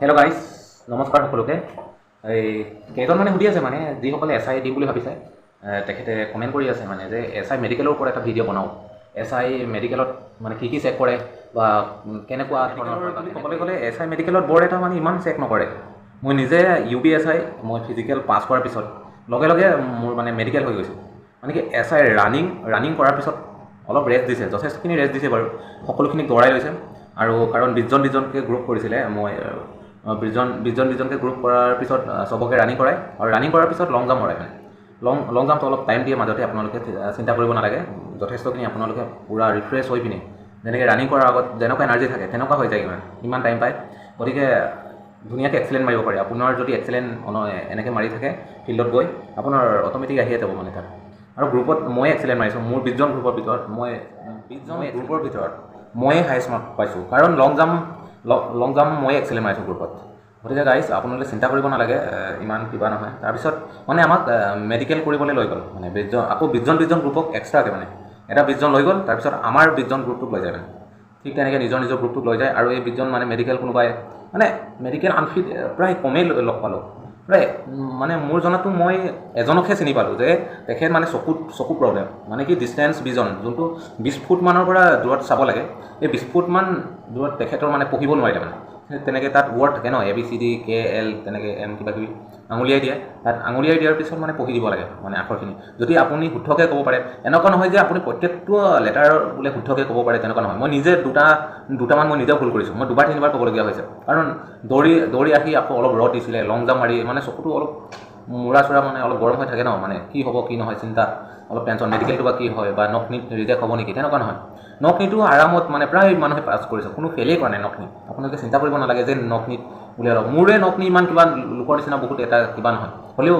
Hello guys নমস্কাৰ সকলোকে। এই কেইজনমানে সুধি আছে মানে যিসকলে এছ আই দিম বুলি ভাবিছে তেখেতে কমেণ্ট কৰি আছে মানে যে এছ আই মেডিকেলৰ ওপৰত এটা ভিডিঅ' বনাওঁ এছ আই মেডিকেলত মানে কি কি চেক কৰে বা কেনেকুৱা ধৰণৰ ক'বলৈ গ'লে এছ আই মেডিকেলত বৰ এটা মানে ইমান চেক নকৰে। মই নিজে ইউ বি এছ আই মই ফিজিকেল পাছ কৰাৰ পিছত লগে লগে মোৰ মানে মেডিকেল হৈ গৈছোঁ। মানে কি এছ আই ৰানিং ৰানিং কৰাৰ পিছত অলপ ৰেষ্ট দিছে যথেষ্টখিনি ৰেষ্ট দিছে বাৰু। সকলোখিনি দৌৰাই লৈছে। আৰু কাৰণ বিছজন বিছজনকৈ গ্ৰুপ কৰিছিলে মই বিছজন বিছজন বিছজনকৈ গ্ৰুপ কৰাৰ পিছত চবকে ৰানিং কৰায় আৰু ৰানিং কৰাৰ পিছত লং জাম্প কৰাই মানে। লং লং জাম্পটো অলপ টাইম দিয়ে মাজতে আপোনালোকে চিন্তা কৰিব নালাগে। যথেষ্টখিনি আপোনালোকে পূৰা ৰিফ্ৰেছ হৈ পিনে যেনেকৈ ৰানিং কৰাৰ আগত যেনেকুৱা এনাৰ্জি থাকে তেনেকুৱা হৈ যায় মানে ইমান টাইম পায়। গতিকে ধুনীয়াকৈ এক্সেলেণ্ট মাৰিব পাৰে। আপোনাৰ যদি এক্সেলেণ্ট এনেকৈ মাৰি থাকে ফিল্ডত গৈ আপোনাৰ অট'মেটিক আহিয়ে যাব মানে তাত। আৰু গ্ৰুপত মই এক্সেলেণ্ট মাৰিছোঁ মোৰ বিছজন গ্ৰুপৰ ভিতৰত মই বিছজন গ্ৰুপৰ ভিতৰত? ময়ে হায়েষ্ট মাৰ্ক পাইছোঁ। কাৰণ লং জাম্প লং জাম্প ময়ে এক্সেলেণ্ট মাৰিছোঁ গ্ৰুপত গতিকে গাইজ আপোনালোকে চিন্তা কৰিব নালাগে ইমান কিবা নহয়। তাৰপিছত মানে আমাক মেডিকেল কৰিবলৈ লৈ গ'ল। মানে বিছজন আকৌ বিছজন বিছজন গ্ৰুপক এক্সট্ৰাকৈ মানে। এটা বিছজন লৈ গ'ল তাৰপিছত আমাৰ বিছজন গ্ৰুপটোক লৈ যায় মানে। ঠিক তেনেকৈ নিজৰ নিজৰ গ্ৰুপটোক লৈ যায় আৰু এই বিছজন মানে মেডিকেল কোনোবাই মানে মেডিকেল আনফিট প্ৰায় কমেই লগ পালোঁ। প্ৰায় মানে মোৰ জনাতো মই এজনকহে চিনি পালোঁ যে তেখেত মানে চকুত চকু প্ৰব্লেম মানে কি ডিষ্টেঞ্চ ভিজন যোনটো বিছ ফুটমানৰ পৰা দূৰত চাব লাগে। এই বিছ ফুটমান দূৰত তেখেতৰ মানে পঢ়িব নোৱাৰিলে মানে। তেনেকৈ তাত ৱৰ্ড থাকে ন A B C D K L তেনেকৈ এম কিবা কিবি আঙুলিয়াই দিয়ে। তাত আঙুলিয়াই দিয়াৰ পিছত মানে পঢ়ি দিব লাগে মানে আখৰখিনি। যদি আপুনি শুদ্ধকৈ ক'ব পাৰে এনেকুৱা নহয় যে আপুনি প্ৰত্যেকটো লেটাৰ বোলে শুদ্ধকৈ ক'ব পাৰে তেনেকুৱা নহয়। মই নিজে দুটা দুটামান মই নিজেও ভুল কৰিছোঁ। মই দুবাৰ তিনিবাৰ ক'বলগীয়া হৈছে। কাৰণ দৌৰি দৌৰি আহি আকৌ অলপ ৰদ দিছিলে লং জাম্প মাৰি মানে চকুটো অলপ মূৰা চূৰা মানে অলপ গৰম হৈ থাকে ন মানে কি হ'ব কি নহয় চিন্তা। অলপ টেনশ্যন মেডিকেলটো বা কি হয় বা নক নীট ৰিজেক্ট হ'ব নেকি তেনেকুৱা নহয়। নক নীটো আৰামত মানে প্ৰায় মানুহে পাছ কৰিছে কোনো ফেইলেই কৰা নাই নক নীট আপোনালোকে চিন্তা কৰিব নালাগে যে নক নীট উলিয়াই লওক মোৰে নক নী ইমান কিবা লোকৰ নিচিনা বহুত এটা কিবা নহয়। হ'লেও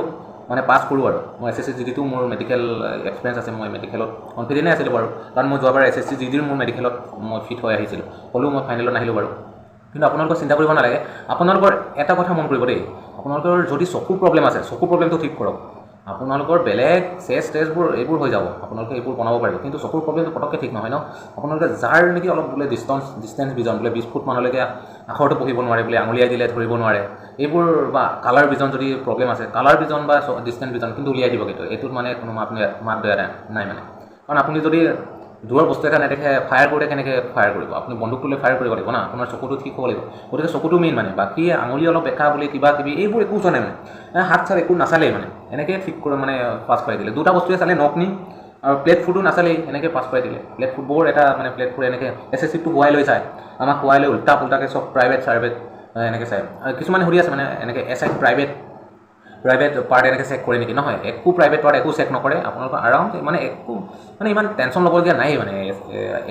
মানে পাছ কৰোঁ আৰু। মই এছ এছ চি জি ডিটো মোৰ মেডিকেল এক্সপিৰিয়েঞ্চ আছে মই মেডিকেলত কনফিডেণ্টে আছিলোঁ বাৰু। কাৰণ মই যোৱাবাৰ এছ এছ চি জি ডিৰ মোৰ মেডিকেলত মই ফিট হৈ আহিছিলোঁ। হ'লেও মই ফাইনেলত নাহিলোঁ বাৰু। কিন্তু আপোনালোকৰ চিন্তা কৰিব নালাগে। আপোনালোকৰ এটা কথা মন কৰিব দেই। আপোনালোকৰ যদি চকু প্ৰব্লেম আছে চকু প্ৰব্লেমটো ঠিক কৰক। আপোনালোকৰ বেলেগ চেষ্ট টেষ্টবোৰ এইবোৰ হৈ যাব। আপোনালোকে এইবোৰ বনাব পাৰিব। কিন্তু চকুৰ প্ৰব্লেমটো পটককৈ ঠিক নহয় ন? আপোনালোকে যাৰ নেকি অলপ বোলে ডিষ্টেঞ্চ ডিষ্টেঞ্চ ভিজন বোলে বিছ ফুট মানলৈকে আখৰটো পঢ়িব নোৱাৰে বোলে আঙুলিয়াই দিলে ধৰিব নোৱাৰে। এইবোৰ বা কালাৰ ভিজন যদি প্ৰব্লেম আছে কালাৰ ভিজন বা ডিষ্টেঞ্চ ভিজন কিন্তু উলিয়াই দিব কিন্তু। এইটোত মানে কোনো মাত মাত নাই মানে। কাৰণ আপুনি যদি দূৰৰ বস্তু এটা নেদেখে ফায়াৰ কৰোঁতে কেনেকৈ ফায়াৰ কৰিব? আপুনি বন্দুকটো লৈ ফায়াৰ কৰিব লাগিব না? আপোনাৰ চকুটো ঠিক হ'ব লাগিব। গতিকে চকুটো মেইন মানে। বাকী আঙুলি অলপ বেকা বুলি কিবা কিবি এইবোৰ একো চোৱা নাই মানে। হাত চাত একো নাচালেই মানে। এনেকৈ ঠিক কৰি মানে পাছ কৰাই দিলে। দুটা বস্তুৱে চালে নক নি আৰু প্লেট ফুডো নাচালেই এনেকৈ পাছ কৰাই দিলে। প্লেট ফুড বৰ এটা মানে প্লেট ফুড এনেকৈ এছ এছ চিটো হোৱাই লৈ চায় আমাক হোৱাই লৈ উল্টা পুল্টাকৈ চব প্ৰাইভেট চাৰ্ভেট এনেকৈ চায়। কিছুমানে সুধি আছে মানে এনেকৈ S I private private part এনেকৈ চেক কৰে নেকি? নহয় একো প্ৰাইভেট পাৰ্ট একো চেক নকৰে। আপোনালোকৰ আৰামছে মানে একো মানে ইমান টেনশ্যন ল'বলগীয়া নাই মানে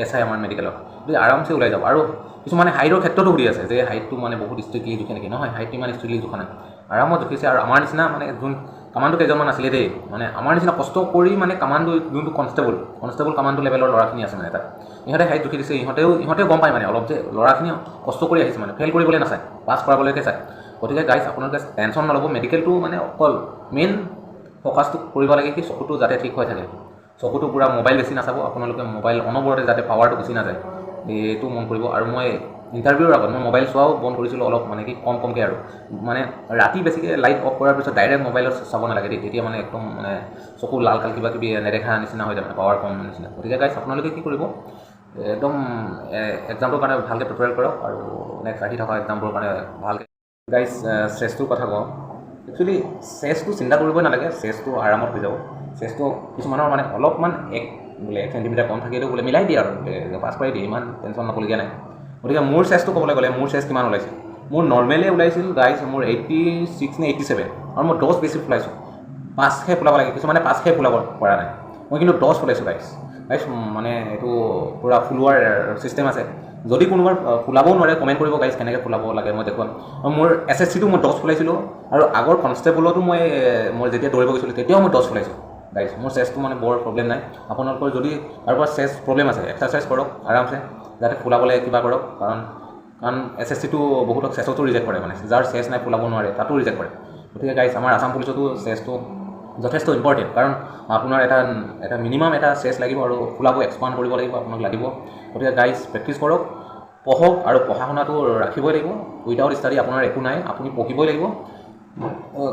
এছ আই আমাৰ মেডিকেলত গতিকে আৰামছে ওলাই যাব। আৰু কিছুমানে হাইটৰ ক্ষেত্ৰতো সুধি আছে যে হাইটটো মানে বহুত ষ্ট্ৰিকলি জোখে নেকি? নহয় হাইটটো ইমান ষ্ট্ৰিকলি জোখা নাই। আৰামত জুখিছে আৰু আমাৰ নিচিনা মানে যোন কামাণ্ডো কেইজনমান আছিলে দেই মানে আমাৰ নিচিনা কষ্ট কৰি মানে কামাণ্ডো যোনটো কনষ্টেবল কনষ্টেবল কামাণ্ডো লেভেলৰ ল'ৰাখিনি আছে মানে তাত। ইহঁতে হাইট জুখি দিছে ইহঁতেও ইহঁতেও গম পায় মানে অলপ যে ল'ৰাখিনি কষ্ট কৰি আহিছে মানে ফেইল কৰিবলৈ নাচায় পাছ কৰাবলৈকে চায়। গতিকে গাইজ আপোনালোকে টেনশ্যন নল'ব মেডিকেলটো মানে অকল মেইন ফ'কাছটো কৰিব লাগে কি চকুটো যাতে ঠিক হৈ থাকে। চকুটো পূৰা মোবাইল বেছি নাচাব আপোনালোকে মোবাইল অনবৰতে যাতে পাৱাৰটো গুচি নাযায় এইটো মন কৰিব। আৰু মই ইণ্টাৰভিউৰ আগত মই মোবাইল চোৱাও বন্ধ কৰিছিলোঁ অলপ মানে কি কম কমকৈ আৰু। মানে ৰাতি বেছিকৈ লাইট অফ কৰাৰ পিছত ডাইৰেক্ট মোবাইলত চাব নালাগে দেই তেতিয়া মানে একদম মানে চকু লাল কাল কিবা কিবি নেদেখা নিচিনা হৈ যায় মানে পাৱাৰ কম নিচিনা। গতিকে গাইজ আপোনালোকে কি কৰিব একদম এক্সামটোৰ কাৰণে ভালকৈ প্ৰিপেয়াৰ কৰক আৰু নেক্সট আহি থকা এক্সামবোৰৰ কাৰণে ভালকৈ গাইজ চেষ্টোৰ কথা কওঁ। একচুৱেলি চেষ্টো চিন্তা কৰিবই নালাগে চেষ্টো আৰামত হৈ যাব। চেষ্টো কিছুমানৰ মানে অলপমান এক বোলে এক চেণ্টিমিটাৰ কম থাকিলেও বোলে মিলাই দিয়ে আৰু পাছ কৰাই দিয়ে ইমান টেনশ্যন ল'বলগীয়া নাই। গতিকে মোৰ চেষ্টো ক'বলৈ গ'লে মোৰ চেষ্ট কিমান ওলাইছিল মোৰ নৰ্মেলি ওলাইছিল গাইজ মোৰ এইট্টি ছিক্স নে এইট্টি ছেভেন আৰু মই দহ বেছি ফুলাইছোঁ। পাঁচহে ফুলাব লাগে কিছুমানে পাঁচহে ফুলাব পৰা নাই। মই কিন্তু দহ ফুলাইছোঁ গাইজ গাইজ মানে এইটো পূৰা ফুলোৱাৰ ছিষ্টেম আছে। যদি কোনোবাৰ আহ, ফুলাবও নোৱাৰে কমেণ্ট কৰিব গাইজ কেনেকৈ ফুলাব লাগে? মই দেখুৱাম। মোৰ এছ এছ চিটো মই দহ ফুলাইছিলোঁ আৰু আগৰ কনষ্টেবলতো মই মই যেতিয়া দৌৰিব গৈছিলোঁ তেতিয়াও মই দহ ফুলাইছোঁ গাইজ মোৰ চেষ্টটো মানে বৰ প্ৰব্লেম নাই। আপোনালোকৰ যদি কাৰোবাৰ চেষ্ট প্ৰব্লেম আছে এক্সাৰচাইজ কৰক আৰামছে যাতে ফুলাবলৈ কিবা কৰক। কাৰণ কাৰণ এছ এছ চিটো বহুতক চেছতো ৰিজেক্ট কৰে মানে। যাৰ চেছ নাই ফুলাব নোৱাৰে তাতো ৰিজেক্ট কৰে। গতিকে গাইজ আমাৰ আছাম পুলিচতো চেছটো যথেষ্ট ইম্পৰ্টেণ্ট কাৰণ আপোনাৰ এটা এটা মিনিমাম এটা চেছ লাগিব আৰু ফুলাব এক্সপাণ্ড কৰিব লাগিব আপোনাক লাগিব। গতিকে গাইজ প্ৰেক্টিছ কৰক পঢ়ক আৰু পঢ়া শুনাটো ৰাখিবই লাগিব। উইদাউট ষ্টাডি আপোনাৰ একো নাই আপুনি পঢ়িবই লাগিব।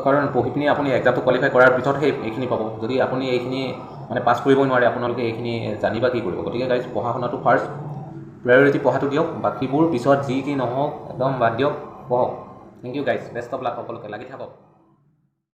কাৰণ পঢ়ি পিনি আপুনি এক্সামটো কোৱালিফাই কৰাৰ পিছতহে এইখিনি পাব। যদি আপুনি এইখিনি মানে পাছ কৰিবই নোৱাৰে আপোনালোকে এইখিনি জানিবা কি কৰিব। গতিকে গাইজ পঢ়া শুনাটো ফাৰ্ষ্ট প্ৰায়ৰিটি পঢ়াটো দিয়ক। বাকীবোৰ পিছত যি কি নহওক একদম বাদ দিয়ক পঢ়ক। Thank you guys best of luck সকলোকে। লাগি থাকক।